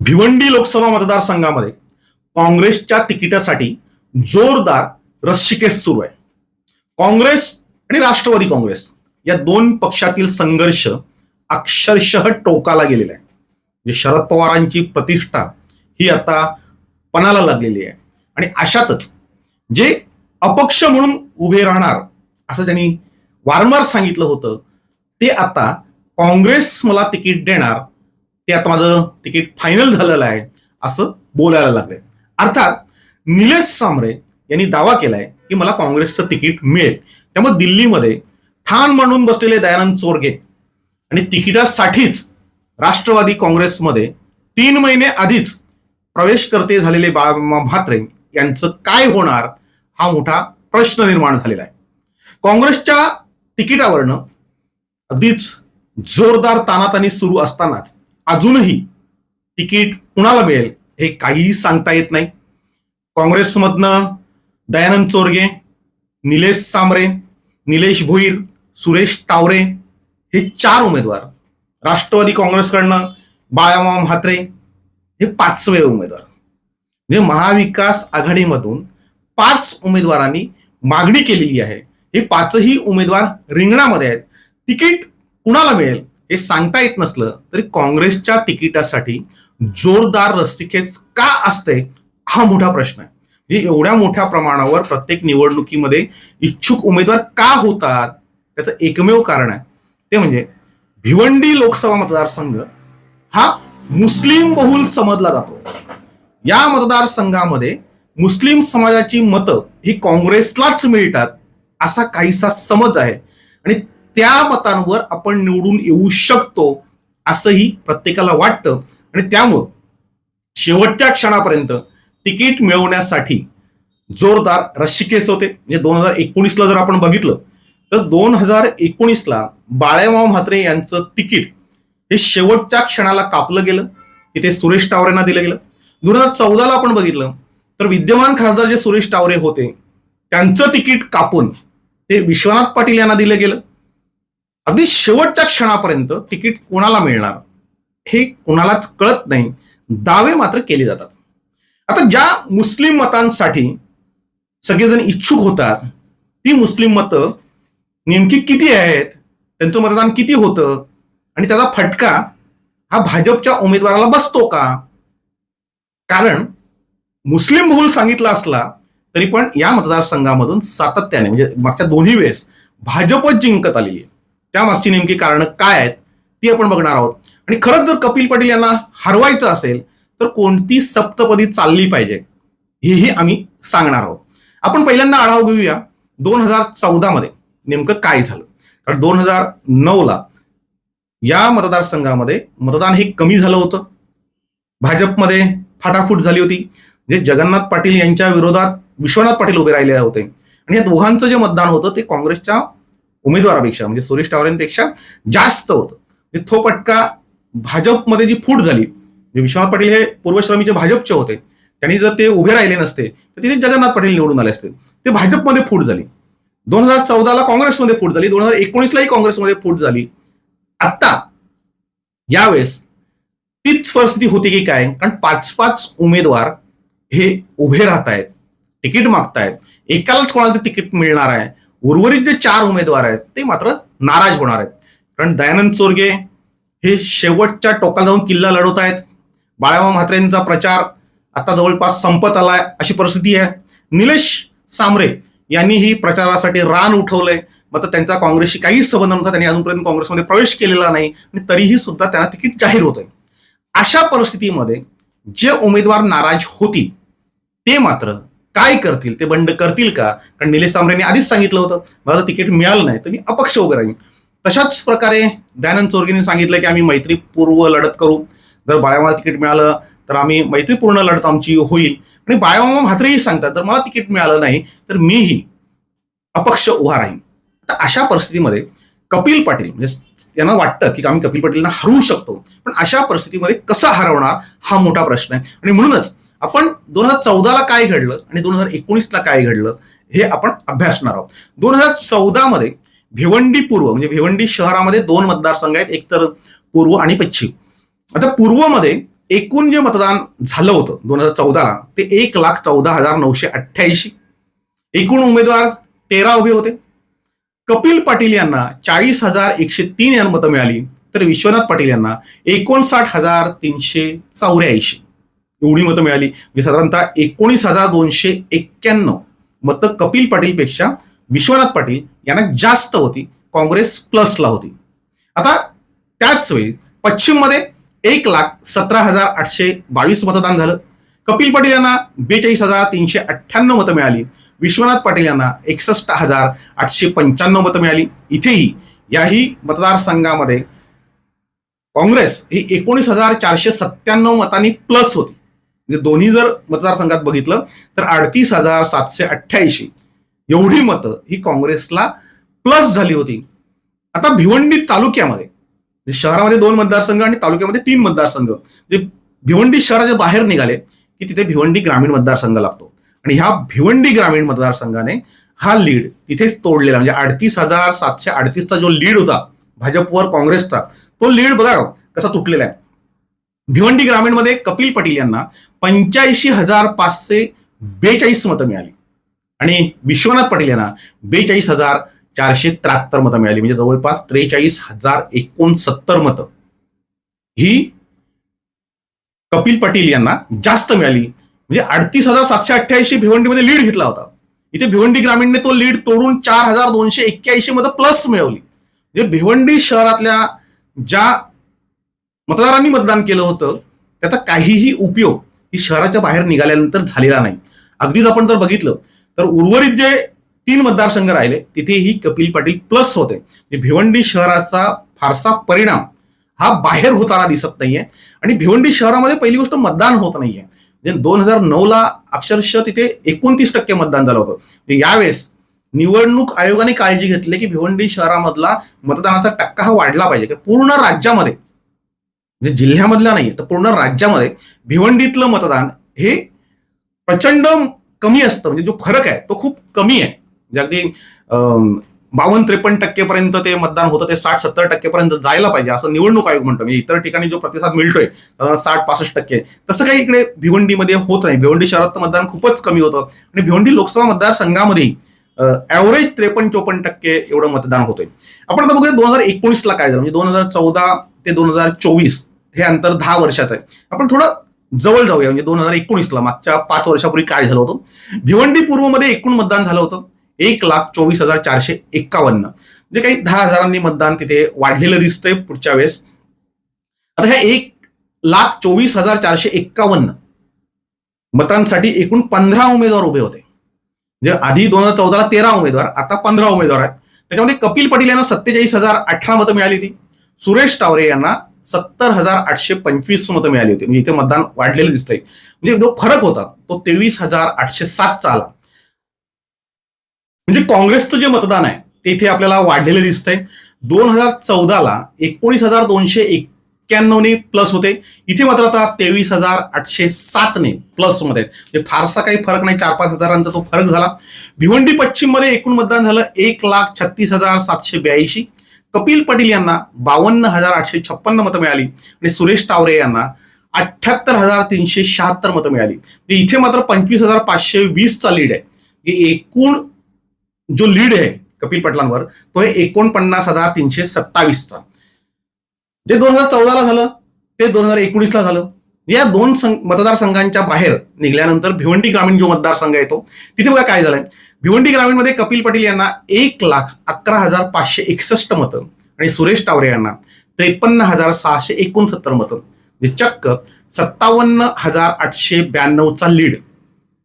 भिवंडी लोकसभा मतदारसंघामध्ये काँग्रेसच्या तिकिटासाठी जोरदार रस्सीकेस सुरू आहे. काँग्रेस आणि राष्ट्रवादी काँग्रेस या दोन पक्षातील संघर्ष अक्षरशः टोकाला गेलेला आहे. म्हणजे शरद पवारांची प्रतिष्ठा ही आता पणाला लागलेली आहे. आणि अशातच जे अपक्ष म्हणून उभे राहणार असं त्यांनी वारंवार सांगितलं होतं ते आता काँग्रेस मला तिकीट देणार ते आता माझं तिकीट फायनल झालेलं आहे असं बोलायला लागले. अर्थात निलेश सामरे यांनी दावा केलाय की मला काँग्रेसचं तिकीट मिळेल. त्यामुळे दिल्लीमध्ये ठाण मांडून बसलेले दयानंद चोरगे आणि तिकिटासाठीच राष्ट्रवादी काँग्रेसमध्ये तीन महिने आधीच प्रवेश करते झालेले बाळा म्हात्रे यांचं काय होणार हा मोठा प्रश्न निर्माण झालेला आहे. काँग्रेसच्या तिकिटावरनं अगदीच जोरदार तानातानी सुरू असतानाच अजूनही तिकीट कुणाला मिळेल हे काहीही सांगता येत नाही. काँग्रेसमधनं दयानंद चोरगे निलेश सांबरे निलेश भोईर सुरेश टावरे हे चार उमेदवार राष्ट्रवादी काँग्रेसकडनं बाळामाम म्हात्रे हे पाचवे उमेदवार. म्हणजे महाविकास आघाडीमधून पाच उमेदवारांनी मागणी केलेली आहे. हे पाचही उमेदवार रिंगणामध्ये आहेत. तिकीट कुणाला मिळेल? हे सांगता येत नसलं तरी काँग्रेसच्या तिकिटासाठी जोरदार रस्तिकेच का असते हा मोठा प्रश्न आहे. म्हणजे एवढ्या मोठ्या प्रमाणावर प्रत्येक निवडणुकीमध्ये इच्छुक उमेदवार का होतात त्याचं एकमेव कारण आहे. ते म्हणजे भिवंडी लोकसभा मतदारसंघ हा मुस्लिम बहुल समजला जातो. या मतदारसंघामध्ये मुस्लिम समाजाची मतं ही काँग्रेसलाच मिळतात असा काहीसा समज आहे. आणि त्या मतांवर आपण निवडून येऊ शकतो असंही प्रत्येकाला वाटतं. आणि त्यामुळं शेवटच्या क्षणापर्यंत तिकीट मिळवण्यासाठी जोरदार रश्शिकेस होते. म्हणजे दोन हजार एकोणीसला जर आपण बघितलं तर दोन हजार एकोणीसला बाळ्यामाव म्हात्रे यांचं तिकीट हे शेवटच्या क्षणाला कापलं गेलं. तिथे सुरेश टावरेंना दिलं गेलं. दोन हजार चौदाला आपण बघितलं तर विद्यमान खासदार जे सुरेश टावरे होते त्यांचं तिकीट कापून ते विश्वनाथ पाटील यांना दिलं गेलं. अगदी शेवटच्या क्षणापर्यंत तिकीट कोणाला मिळणार? हे कोणालाच कळत नाही. दावे मात्र केले जातात. आता ज्या मुस्लिम मतांसाठी सगळेजण इच्छुक होतात ती मुस्लिम मतं नेमकी किती आहेत त्यांचं मतदान किती होतं आणि त्याचा फटका हा भाजपच्या उमेदवाराला बसतो का? कारण मुस्लिम बहुल सांगितला असला तरी पण या मतदारसंघामधून सातत्याने म्हणजे मागच्या दोन्ही वेळेस भाजपच जिंकत आलेली आहे. त्यामागची नेमकी कारणं काय आहेत ती आपण बघणार आहोत. आणि खरंच जर कपिल पाटील यांना हरवायचं असेल तर कोणती सप्तपदी चालली पाहिजे हेही आम्ही सांगणार आहोत. आपण पहिल्यांदा आढावा घेऊया दोन हजार चौदामध्ये नेमकं काय झालं. कारण दोन हजार नऊला या मतदारसंघामध्ये मतदान हे कमी झालं होतं. भाजपमध्ये फाटाफूट झाली होती. म्हणजे जगन्नाथ पाटील यांच्या विरोधात विश्वनाथ पाटील उभे राहिले होते. आणि या दोघांचं जे मतदान होतं ते काँग्रेसच्या उमेदवारापेक्षा म्हणजे सुरेश टावरेंपेक्षा जास्त होतं. म्हणजे तो पटका भाजपमध्ये जी फूट झाली म्हणजे विश्वनाथ पाटील हे पूर्वश्रमीचे भाजपचे होते त्यांनी जर ते उभे राहिले नसते तर तिथे जगन्नाथ पाटील निवडून आले असते. ते भाजपमध्ये फूट झाली. दोन हजार चौदाला काँग्रेसमध्ये फूट झाली दोन हजार एकोणीसलाही काँग्रेसमध्ये फूट झाली. आत्ता यावेळेस तीच परिस्थिती होती की काय? कारण पाच पाच उमेदवार हे उभे राहत आहेत तिकीट मागतायत. एकालाच कोणाला तिकीट मिळणार आहे. उर्वरित जे चार उमेदवार आहेत ते मात्र नाराज होणार आहेत. कारण दयानंद चोरगे हे शेवटच्या टोकाला जाऊन किल्ला लढवत आहेत. बाळामा म्हात्रेंचा प्रचार आता जवळपास संपत आलाय अशी परिस्थिती आहे. निलेश सामरे यांनीही प्रचारासाठी रान उठवलंय. मात्र त्यांचा काँग्रेसशी काहीच संबंध नव्हता त्यांनी अजूनपर्यंत काँग्रेसमध्ये प्रवेश केलेला नाही आणि तरीही सुद्धा त्यांना तिकीट जाहीर होतंय. अशा परिस्थितीमध्ये जे उमेदवार नाराज होतील ते मात्र काय करतील ते बंड करतील का? कारण निलेश सांबरेंनी आधीच सांगितलं होतं मला तिकीट मिळालं नाही तर मी अपक्ष उभे राहीन. तशाच प्रकारे दयानंद चोरगेंनी सांगितलं की आम्ही मैत्रीपूर्व लढत करू. जर बाळामाला तिकीट मिळालं तर आम्ही मैत्रीपूर्ण लढत आमची होईल. आणि बाळामामा म्हात्रेही सांगतात जर मला तिकीट मिळालं नाही तर मीही अपक्ष उभा राहीन. तर अशा परिस्थितीमध्ये कपिल पाटील म्हणजे त्यांना वाटतं की आम्ही कपिल पाटीलना हरवू शकतो पण अशा परिस्थितीमध्ये कसं हरवणार हा मोठा प्रश्न आहे. आणि म्हणूनच आपण दोन हजार चौदाला काय घडलं आणि दोन हजार एकोणीसला काय घडलं हे आपण अभ्यासणार आहोत. दोन हजार चौदामध्ये भिवंडी पूर्व म्हणजे भिवंडी शहरामध्ये दोन मतदारसंघ आहेत एकतर पूर्व आणि पश्चिम. आता पूर्वमध्ये एकूण जे मतदान झालं होतं दोन हजार चौदाला ते एक लाख चौदा हजार नऊशे अठ्ठ्याऐंशी. एकूण उमेदवार तेरा उभे होते. कपिल पाटील यांना चाळीस हजार एकशे तीन या मतं मिळाली तर विश्वनाथ पाटील यांना एकोणसाठ हजार तीनशे चौऱ्याऐंशी. एवढी मतं मिळाली. म्हणजे साधारणतः एकोणीस हजार दोनशे एक्क्याण्णव मतं कपिल पाटीलपेक्षा विश्वनाथ पाटील यांना जास्त होती. काँग्रेस प्लसला होती. आता त्याच वेळी पश्चिममध्ये एक लाख सतरा हजार आठशे बावीस मतदान झालं. कपिल पाटील यांना बेचाळीस हजार तीनशे अठ्ठ्याण्णव मतं मिळाली. विश्वनाथ पाटील यांना एकसष्ट हजार आठशे पंच्याण्णव मतं मिळाली. इथेही याही मतदारसंघामध्ये काँग्रेस ही एकोणीस हजार चारशे सत्त्याण्णव मतांनी प्लस होती. म्हणजे दोन्ही जर मतदारसंघात बघितलं तर अडतीस हजार सातशे अठ्ठ्याऐंशी एवढी मतं ही काँग्रेसला प्लस झाली होती. आता भिवंडी तालुक्यामध्ये म्हणजे शहरामध्ये दोन मतदारसंघ आणि तालुक्यामध्ये तीन मतदारसंघ. म्हणजे भिवंडी शहराच्या बाहेर निघाले की तिथे भिवंडी ग्रामीण मतदारसंघ लागतो. आणि ह्या भिवंडी ग्रामीण मतदारसंघाने हा लीड तिथेच तोडलेला म्हणजे अडतीस हजार सातशे अडतीसचा जो लीड होता भाजपवर काँग्रेसचा तो लीड बघा कसा तुटलेला आहे. भिवंडी ग्रामीणमध्ये कपिल पाटील यांना पंच्याऐंशी हजार पाचशे बेचाळीस मतं मिळाली. आणि विश्वनाथ पाटील यांना बेचाळीस हजार चारशे त्र्याहत्तर मतं मिळाली. म्हणजे जवळपास त्रेचाळीस हजार एकोणसत्तर मतं. ही कपिल पाटील यांना जास्त मिळाली. म्हणजे अडतीस हजार सातशे अठ्ठ्याऐंशी भिवंडीमध्ये लीड घेतला होता. इथे भिवंडी ग्रामीणने तो लीड तोडून चार हजार दोनशे एक्क्याऐंशी मतं प्लस मिळवली. म्हणजे भिवंडी शहरातल्या ज्या मतदारांनी मतदान केलं होतं त्याचा काहीही उपयोग ही शहराच्या बाहेर निघाल्यानंतर झालेला नाही. अगदीच आपण जर बघितलं तर उर्वरित जे तीन मतदारसंघ राहिले तिथेही कपिल पाटील प्लस होते. म्हणजे भिवंडी शहराचा फारसा परिणाम हा बाहेर होताना दिसत नाहीये. आणि भिवंडी शहरामध्ये पहिली गोष्ट मतदान होत नाहीये. म्हणजे दोन हजार नऊ ला अक्षरशः तिथे एकोणतीस टक्के मतदान झालं होतं. म्हणजे यावेळेस निवडणूक आयोगाने काळजी घेतली की भिवंडी शहरामधला मतदानाचा टक्का हा वाढला पाहिजे. पूर्ण राज्यामध्ये म्हणजे जिल्ह्यामधला नाही तर पूर्ण राज्यामध्ये भिवंडीतलं मतदान हे प्रचंड कमी असतं. म्हणजे जो फरक आहे तो खूप कमी आहे. म्हणजे अगदी बावन्न त्रेपन्न टक्केपर्यंत ते मतदान होतं ते साठ सत्तर टक्केपर्यंत जायला पाहिजे असं निवडणूक आयोग म्हणतो. म्हणजे इतर ठिकाणी जो प्रतिसाद मिळतोय साठ पासष्ट टक्के. तसं काही इकडे भिवंडीमध्ये होत नाही. भिवंडी शहरात मतदान खूपच कमी होतं. आणि भिवंडी लोकसभा मतदारसंघामध्ये ॲव्हरेज त्रेपन्न चोपन्न टक्के एवढं मतदान होतंय. आपण आता बघूया दोन हजार एकोणीसला काय झालं. म्हणजे दोन हजार चौदा ते दोन हजार चोवीस हे अंतर दहा वर्षाचं आहे. आपण थोडं जवळ जाऊया म्हणजे दोन हजार एकोणीसला मागच्या पाच वर्षापूर्वी काय झालं होतं? भिवंडी पूर्वमध्ये एकूण मतदान झालं होतं एक लाख चोवीस हजार चारशे एक्कावन्न. म्हणजे काही दहा हजारांनी मतदान तिथे वाढलेलं दिसतंय पुढच्या वेळेस. आता ह्या एक लाख चोवीस हजार चारशे एक्कावन्न मतांसाठी एकूण पंधरा उमेदवार उभे होते. म्हणजे आधी दोन हजार चौदाला तेरा उमेदवार आता पंधरा उमेदवार आहेत. त्याच्यामध्ये कपिल पाटील यांना सत्तेचाळीस हजार अठरा मतं मिळाली होती. सुरेश टावरे यांना सत्तर हजार आठशे पंचवीस मतं मिळाली होती. म्हणजे इथे मतदान वाढलेलं दिसतंय. म्हणजे जो फरक होता तो तेवीस हजार आठशे सातचा आला. म्हणजे काँग्रेसचं जे मतदान आहे ते इथे आपल्याला वाढलेलं दिसतंय. दोन हजार चौदाला एकोणीस हजार दोनशे एक्क्याण्णवने प्लस होते. इथे मात्र आता तेवीस हजार आठशे सातने प्लसमध्ये म्हणजे फारसा काही फरक नाही. चार पाच हजारांचा तो फरक झाला. भिवंडी पश्चिममध्ये एकूण मतदान झालं एक लाख छत्तीस हजार सातशे ब्याऐंशी. कपिल पाटील यांना बावन्न हजार आठशे छप्पन्न मतं मिळाली. आणि सुरेश टावरे यांना अठ्ठ्याहत्तर हजार तीनशे शहात्तर मतं मिळाली. म्हणजे इथे मात्र पंचवीस हजार पाचशे वीसचा लीड आहे. म्हणजे एकूण जो लीड आहे कपिल पाटलांवर तो आहे एकोणपन्नास हजार तीनशे सत्तावीसचा जे दोन हजार चौदाला झालं ते दोन हजार एकोणीसला झालं. या दोन संघ मतदारसंघांच्या बाहेर निघाल्यानंतर भिवंडी ग्रामीण जो मतदारसंघ येतो तिथे बघा काय झालंय. भिवंडी ग्रामीणमध्ये कपिल पाटील यांना एक लाख अकरा हजार पाचशे एकसष्ट मतं आणि सुरेश टावरे यांना त्रेपन्न हजार सहाशे एकोणसत्तर मतं. म्हणजे चक्क सत्तावन्न हजार आठशे ब्याण्णवचा लीड.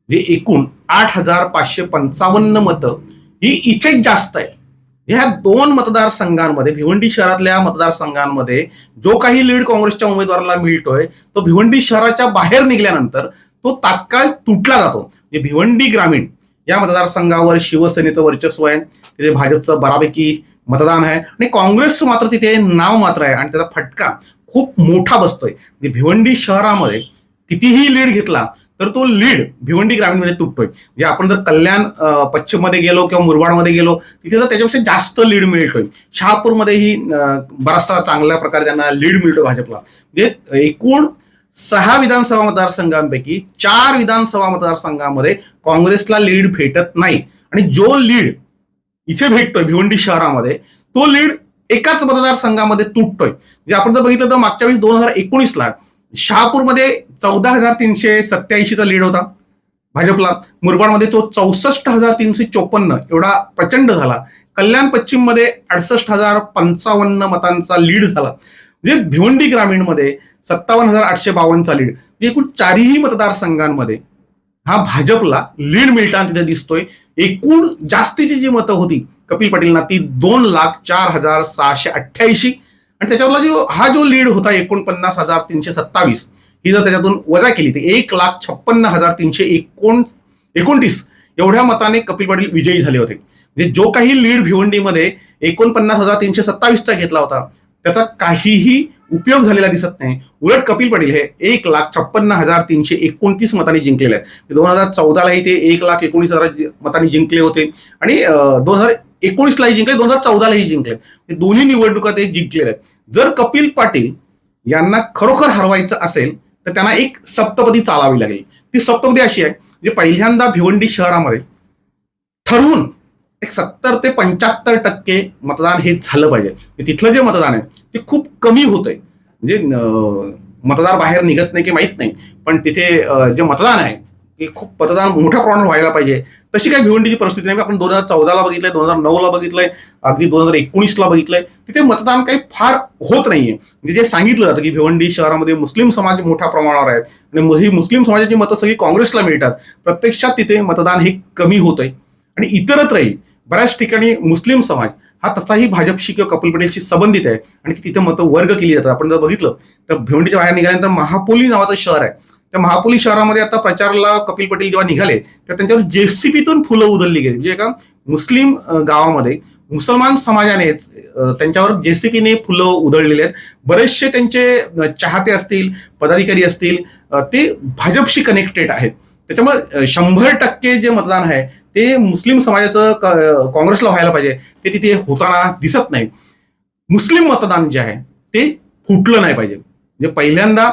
जे एकूण आठ हजार पाचशे पंचावन्न मतं ही इथेच जास्त आहे म्हणजे ह्या दोन मतदारसंघांमध्ये भिवंडी शहरातल्या मतदारसंघांमध्ये जो काही लीड काँग्रेसच्या उमेदवाराला मिळतोय तो भिवंडी शहराच्या बाहेर निघाल्यानंतर तो तात्काळ तुटला जातो. म्हणजे भिवंडी ग्रामीण या मतदारसंघावर शिवसेनेचं वर्चस्व आहे. तिथे भाजपचं बऱ्यापैकी मतदान आहे. आणि काँग्रेसचं मात्र तिथे नाव मात्र आहे. आणि त्याचा फटका खूप मोठा बसतोय. म्हणजे भिवंडी शहरामध्ये कितीही लीड घेतला तर तो लीड भिवंडी ग्रामीणमध्ये तुटतोय. म्हणजे आपण जर कल्याण पश्चिममध्ये गेलो किंवा मुरबाडमध्ये गेलो तिथे तर त्याच्यापेक्षा जास्त लीड मिळतोय. शहापूरमध्येही बराचसा चांगल्या प्रकारे त्यांना लीड मिळतो भाजपला. म्हणजे एकूण सहा विधानसभा मतदारसंघांपैकी चार विधानसभा मतदारसंघामध्ये काँग्रेसला लीड भेटत नाही. आणि जो लीड इथे भेटतोय भिवंडी शहरामध्ये तो लीड एकाच मतदारसंघामध्ये तुटतोय. म्हणजे आपण जर बघितलं तर मागच्या वेळेस दोन हजार एकोणीसला शहापूरमध्ये चौदा हजार तीनशे सत्याऐंशीचा लीड होता. भाजपला. मुरबाडमध्ये तो चौसष्ट हजार तीनशे चोपन्न एवढा प्रचंड झाला. कल्याण पश्चिममध्ये अडसष्ट हजार पंचावन्न मतांचा लीड झाला. म्हणजे भिवंडी ग्रामीणमध्ये सत्तावन्न हजार आठशे बावन्नचा लीड एकूण चारही मतदारसंघांमध्ये हा भाजपला लीड मिळताना तिथे दिसतोय. एकूण जास्तीची जी मतं होती कपिल पाटीलना ती दोन लाख चार हजार सहाशे अठ्ठ्याऐंशी. आणि त्याच्यातला जो हा जो लीड होता एकोणपन्नास हजार तीनशे सत्तावीस ही जर त्याच्यातून वजा केली तर एक लाख छप्पन्न हजार तीनशे एकोण एकोणतीस एवढ्या मताने कपिल पाटील विजयी झाले होते. म्हणजे जो काही लीड भिवंडीमध्ये एकोणपन्नास हजार तीनशे सत्तावीसचा घेतला होता त्याचा काहीही उपयोग झालेला दिसत नाही. उलट कपिल पाटील हे एक लाख छप्पन्न हजार तीनशे एकोणतीस मतांनी जिंकलेले आहेत. म्हणजे दोन हजार चौदालाही ते एक लाख एकोणीस हजार मतांनी जिंकले होते. आणि दोन हजार एकोणीसलाही जिंकले दोन हजार चौदालाही जिंकले. ते दोन्ही निवडणुका ते जिंकलेले आहेत. जर कपिल पाटील यांना खरोखर हरवायचं असेल तर त्यांना एक सप्तपदी चालावी लागेल. ती सप्तपदी अशी आहे जे पहिल्यांदा भिवंडी शहरामध्ये ठरवून एक सत्तर ते पंच्याहत्तर टक्के मतदान हे झालं पाहिजे. तिथलं जे मतदान आहे ते खूप कमी होतंय. म्हणजे मतदार बाहेर निघत नाही की माहीत नाही. पण तिथे जे मतदान आहे ते खूप मतदान मोठ्या प्रमाणात व्हायला पाहिजे. तशी काही भिवंडीची परिस्थिती नाही. आपण दोन हजार चौदाला बघितलंय दोन हजार नऊला बघितलंय अगदी दोन हजार एकोणीसला बघितलंय. तिथे मतदान काही फार होत नाहीये. म्हणजे जे सांगितलं जातं की भिवंडी शहरामध्ये मुस्लिम समाज मोठ्या प्रमाणावर आहेत आणि ही मुस्लिम समाजाची मतं सगळी काँग्रेसला मिळतात. प्रत्यक्षात तिथे मतदान हे कमी होत आहे आणि इतरत्रही बऱ्याच ठिकाणी मुस्लिम समाज हा तसाही भाजपशी किंवा कपिल पटेलशी संबंधित आहे. आणि तिथे मतं वर्ग केली जातात. आपण जर बघितलं तर भिवंडीच्या बाहेर निघाल्यानंतर महापोली नावाचं शहर आहे. त्या महापोली शहरामध्ये आता प्रचाराला कपिल पटेल जेव्हा निघाले तर त्यांच्यावर जेसीबीतून फुलं उधळली गेली. म्हणजे एका मुस्लिम गावामध्ये मुसलमान समाजानेच त्यांच्यावर जेसीपीने फुलं उधळलेली आहेत. बरेचसे त्यांचे चाहते असतील पदाधिकारी असतील ते भाजपशी कनेक्टेड आहेत. त्याच्यामुळे शंभर टक्के जे मतदान आहे ते मुस्लिम समाजाचं काँग्रेसला व्हायला पाहिजे. ते तिथे होताना दिसत नाही. मुस्लिम मतदान जे आहे ते फुटलं नाही पाहिजे. म्हणजे पहिल्यांदा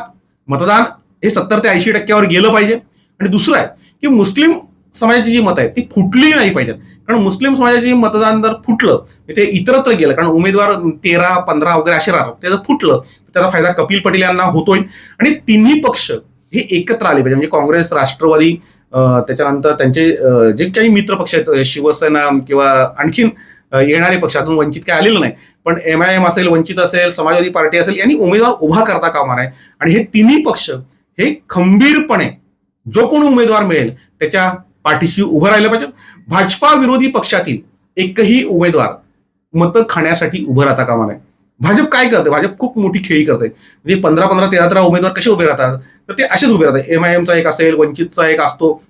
मतदान हे सत्तर ते ऐंशी टक्क्यावर गेलं पाहिजे. आणि दुसरं आहे की मुस्लिम समाजाची जी मतं आहेत ती फुटली नाही पाहिजेत. कारण मुस्लिम समाजाची मतदान जर फुटलं ते इतरत्र गेलं. कारण उमेदवार तेरा पंधरा वगैरे असे राहतात. ते जर फुटलं तर त्याचा फायदा कपिल पटेल यांना होतोय. आणि तिन्ही पक्ष हे एकत्र आले पाहिजे. म्हणजे काँग्रेस राष्ट्रवादी त्याच्यानंतर त्यांचे जे काही मित्र पक्ष आहेत शिवसेना किंवा आणखीन येणारे पक्षातून वंचित काय आलेलं नाही पण एम आय एम असेल वंचित असेल समाजवादी पार्टी असेल यांनी उमेदवार उभा करता कामा नये. आणि हे तिन्ही पक्ष हे खंबीरपणे जो कोण उमेदवार मिळेल त्याच्या पाठीशी उभं राहिलं पाहिजे. भाजपा विरोधी पक्षातील एकही उमेदवार मतं खाण्यासाठी उभं राहता कामा नये. भाजप काय करते भाजप खूप मोठी खेळी करते म्हणजे पंधरा पंधरा तेरा तेरा उमेदवार कसे उभे राहतात? तर ते असेच उभे राहतात. एम आय एमचा एक असेल वंचितचा एक असतो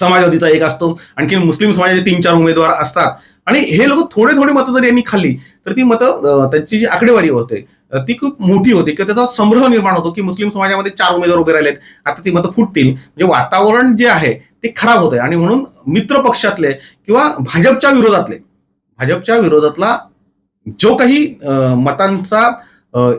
समाजवादीचा एक असतो आणखी मुस्लिम समाजाचे तीन चार उमेदवार असतात. आणि हे लोक थोडे थोडे मतं जर यांनी खाल्ली तर ती मतं त्यांची जी आकडेवारी होते ती खूप मोठी होते. किंवा त्याचा संग्रह निर्माण होतो की मुस्लिम समाजामध्ये चार उमेदवार उभे राहिलेत. आता ती मतं फुटतील. म्हणजे वातावरण जे आहे ते खराब होत आहे आणि म्हणून मित्र पक्षातले किंवा भाजपच्या विरोधातले भाजपच्या विरोधातला जो काही मतांचा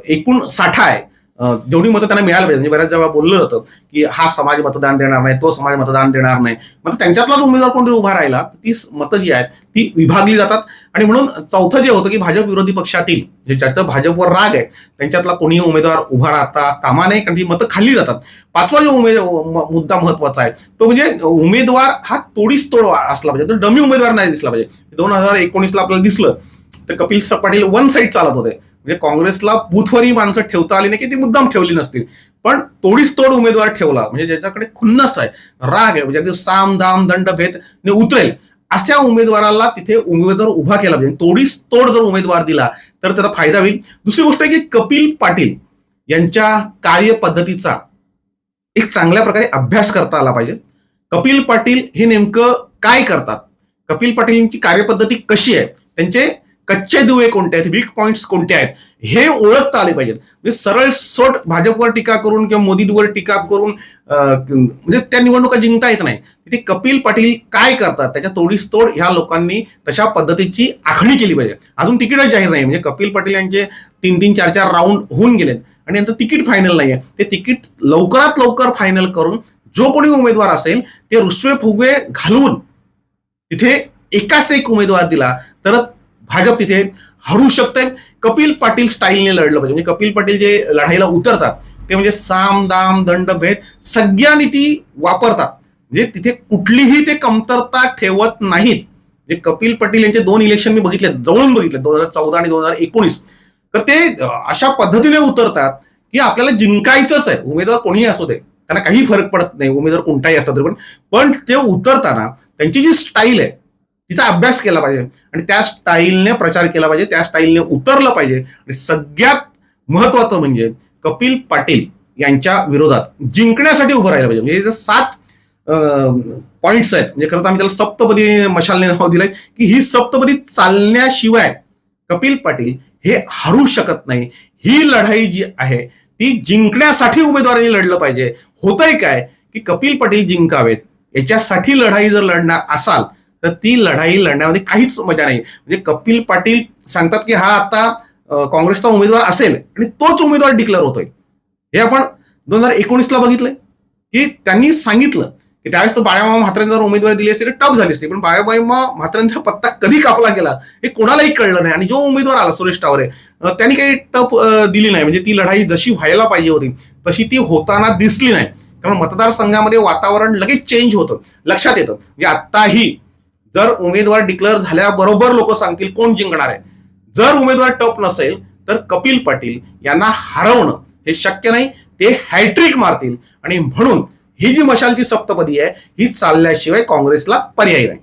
एकूण साठा आहे जेवढी मतं त्यांना मिळायला पाहिजे. म्हणजे बऱ्याच जेव्हा बोललं जातं की हा समाज मतदान देणार नाही तो समाज मतदान देणार नाही. मग त्यांच्यातलाच उमेदवार कोणतरी उभा राहिला ती मतं जी आहेत ती विभागली जातात. आणि म्हणून चौथं जे होतं की भाजप विरोधी पक्षातील जे ज्याचं भाजपवर राग आहे त्यांच्यातला कोणीही उमेदवार उभा राहता कामा नये कारण ती मतं खाल्ली जातात. पाचवा जो उमेद मुद्दा महत्त्वाचा आहे तो म्हणजे उमेदवार हा तोडीस तोड असला पाहिजे. तर डमी उमेदवार नाही दिसला पाहिजे. दोन हजार एकोणीसला आपल्याला दिसलं. तर कपिल पाटील वन साईड चालत होते. म्हणजे काँग्रेसला बुथवरही माणसं ठेवता आली नाही की ती मुद्दाम ठेवली नसतील. पण तोडीस तोड उमेदवार ठेवला. म्हणजे ज्याच्याकडे खुन्नस आहे राग आहे म्हणजे अगदी साम दाम दंड भेद ने उतरेल. अशा उमेदवाराला तिथे उमेदवार उभा केला. पाहिजे तोडीस तोड जर उमेदवार दिला तर त्याचा फायदा होईल. दुसरी गोष्ट आहे की कपिल पाटील यांच्या कार्यपद्धतीचा एक चांगल्या प्रकारे अभ्यास करता आला पाहिजे. कपिल पाटील हे नेमकं काय करतात? कपिल पाटील यांची कार्यपद्धती कशी आहे? त्यांचे कच्चे दुवे कोणते आहेत? वीक पॉईंट्स कोणते आहेत? हे ओळखता आले पाहिजेत. म्हणजे सरळ सोट भाजपवर टीका करून किंवा मोदींवर टीका करून म्हणजे त्या निवडणुका जिंकता येत नाही. तिथे कपिल पाटील काय करतात? त्याच्या तोडीस तोड ह्या लोकांनी तशा पद्धतीची आखणी केली पाहिजे. अजून तिकीटच जाहीर नाही. म्हणजे कपिल पाटील यांचे तीन तीन चार चार राऊंड होऊन गेलेत. आणि यांचं तिकीट फायनल नाही आहे ते तिकीट लवकरात लवकर फायनल करून जो कोणी उमेदवार असेल ते रुसवे फुगवे घालून तिथे एकाच एक उमेदवार दिला तर भाजप तिथे हरू शकते कपिल पाटील स्टाईलने लढलं पाहिजे. म्हणजे कपिल पाटील जे लढाईला उतरतात ते म्हणजे साम दाम दंड भेद सगळ्या नीती वापरतात. म्हणजे तिथे कुठलीही ते कमतरता ठेवत नाहीत. म्हणजे कपिल पाटील यांचे दोन इलेक्शन मी बघितले जवळून बघितले दोन हजार चौदा आणि दोन हजार एकोणीस. तर ते अशा पद्धतीने उतरतात की आपल्याला जिंकायचंच आहे. उमेदवार कोणीही असू दे त्यांना काही फरक पडत नाही. उमेदवार कोणताही असतात पण. पण ते उतरताना त्यांची जी स्टाईल आहे तिचा अभ्यास केला पाहिजे. आणि त्या स्टाईलने प्रचार केला पाहिजे त्या स्टाईलने उतरलं पाहिजे. आणि सगळ्यात महत्वाचं म्हणजे कपिल पाटील यांच्या विरोधात जिंकण्यासाठी उभं राहिलं पाहिजे. म्हणजे सात पॉइंट्स आहेत म्हणजे खरं तर आम्ही त्याला सप्तपदी मशालने नाव दिलंय की ही सप्तपदी चालण्याशिवाय कपिल पाटील हे हरू शकत नाही. ही लढाई जी आहे ती जिंकण्यासाठी उमेदवारांनी लढलं पाहिजे. होतंय काय की कपिल पाटील जिंकावेत. याच्यासाठी लढाई जर लढणार असाल तर ती लढाई लढण्यामध्ये काहीच मजा नाही. म्हणजे कपिल पाटील सांगतात की हा आता काँग्रेसचा उमेदवार असेल आणि तोच उमेदवार डिक्लेअर होतोय. हे आपण दोन हजार एकोणीसला बघितलंय. की त्यांनी सांगितलं की त्यावेळेस तो बाळामामा म्हात्रेंना जर उमेदवारी दिली असती तर टप झाली असती. पण बाळाबाई म्हात्रेंचा पत्ता कधी कापला गेला हे कोणालाही कळलं नाही. आणि जो उमेदवार आला सुरेश टावरे त्यांनी काही टप दिली नाही. म्हणजे ती लढाई जशी व्हायला पाहिजे होती तशी ती होताना दिसली नाही. कारण मतदारसंघामध्ये वातावरण लगेच चेंज होतं. लक्षात येतं. म्हणजे आत्ताही जर उमेदवार डिक्लेअर झाल्याबरोबर लोक सांगतील कोण जिंकणार आहे. जर उमेदवार टप नसेल तर कपिल पाटील यांना हरवणं हे शक्य नाही ते हॅट्रिक मारतील. आणि म्हणून ही जी मशालची सप्तपदी आहे ही चालल्याशिवाय काँग्रेसला पर्याय नाही.